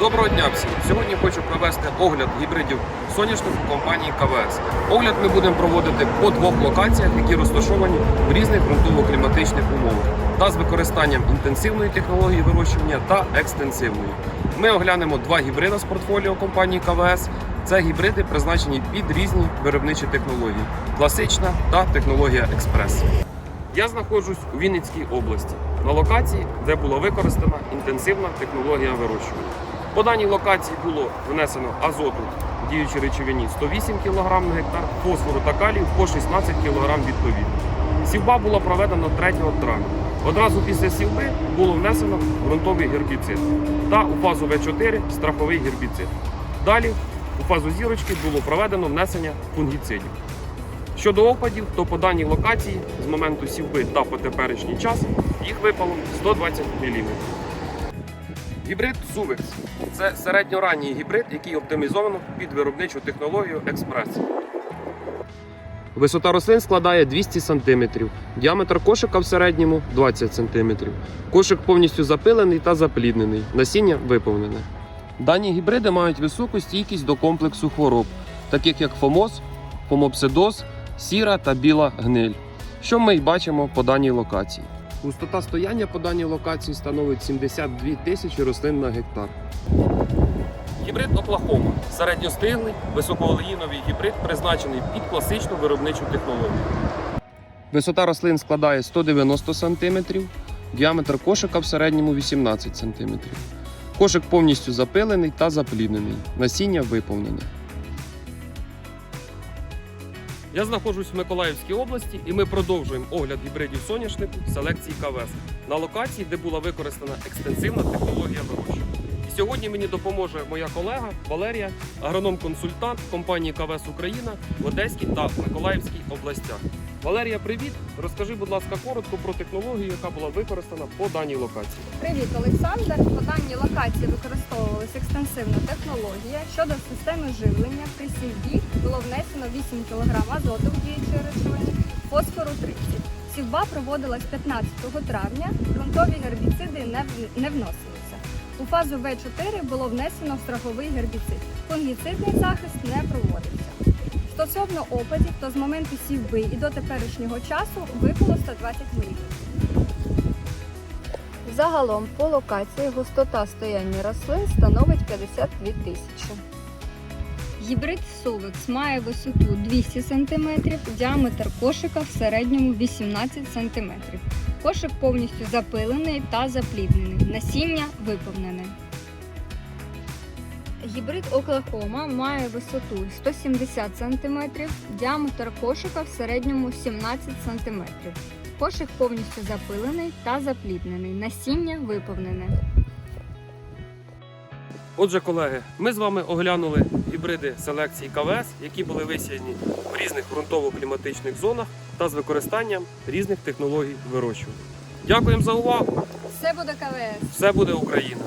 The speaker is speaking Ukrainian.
Доброго дня всім! Сьогодні хочу провести огляд гібридів соняшнику компанії КВС. Огляд ми будемо проводити по двох локаціях, які розташовані в різних ґрунтово-кліматичних умовах та з використанням інтенсивної технології вирощування та екстенсивної. Ми оглянемо два гібрида з портфоліо компанії КВС. Це гібриди призначені під різні виробничі технології: класична та технологія експрес. Я знаходжусь у Вінницькій області на локації, де була використана інтенсивна технологія вирощування. По даній локації було внесено азоту в діючій речовині 108 кг на гектар, фосфору та калію по 16 кг відповідно. Сівба була проведена 3 травня. Одразу після сівби було внесено ґрунтовий гербіцид та у фазу В4 страховий гербіцид. Далі у фазу зірочки було проведено внесення фунгіцидів. Щодо опадів, то по даній локації з моменту сівби та по теперішній час їх випало 120 мм. Гібрид Suvex – це середньоранній гібрид, який оптимізовано під виробничу технологію експрес. Висота рослин складає 200 см, діаметр кошика в середньому 20 см. Кошик повністю запилений та запліднений, насіння виповнене. Дані гібриди мають високу стійкість до комплексу хвороб, таких як фомоз, фомопсидоз, сіра та біла гниль, що ми й бачимо по даній локації. Густота стояння по даній локації становить 72 тисячі рослин на гектар. Гібрид Оклахома середньостиглий, високоолеїновий гібрид, призначений під класичну виробничу технологію. Висота рослин складає 190 см, діаметр кошика в середньому 18 см. Кошик повністю запилений та запліднений. Насіння виповнене. Я знаходжусь в Миколаївській області і ми продовжуємо огляд гібридів соняшнику селекції КВС на локації, де була використана екстенсивна технологія вирощування. І сьогодні мені допоможе моя колега Валерія, агроном-консультант компанії КВС Україна в Одеській та Миколаївській областях. Валерія, привіт! Розкажи, будь ласка, коротко про технологію, яка була використана по даній локації. Привіт, Олександр. По даній локації використовувалася екстенсивна технологія. Щодо системи живлення, при сівбі було внесено 8 кг азоту в діючі речовині, фосфору 30. Сівба проводилась 15 травня, ґрунтові гербіциди не, не вносилися. У фазу В4 було внесено страховий гербіцид. Фунгіцидний захист не проводився. Стосовно опадів, то з моменту сівби і до теперішнього часу випало 120 мм. Загалом по локації густота стояння рослин становить 52 тисячі. Гібрид Сувекс має висоту 200 см, діаметр кошика в середньому 18 см. Кошик повністю запилений та запліднений. Насіння виповнене. Гібрид Оклахома має висоту 170 см, діаметр кошика в середньому 17 см. Кошик повністю запилений та запліднений. Насіння виповнене. Отже, колеги, ми з вами оглянули гібриди селекції КВС, які були висіяні в різних ґрунтово-кліматичних зонах та з використанням різних технологій вирощування. Дякуємо за увагу! Все буде КВС. Все буде Україна!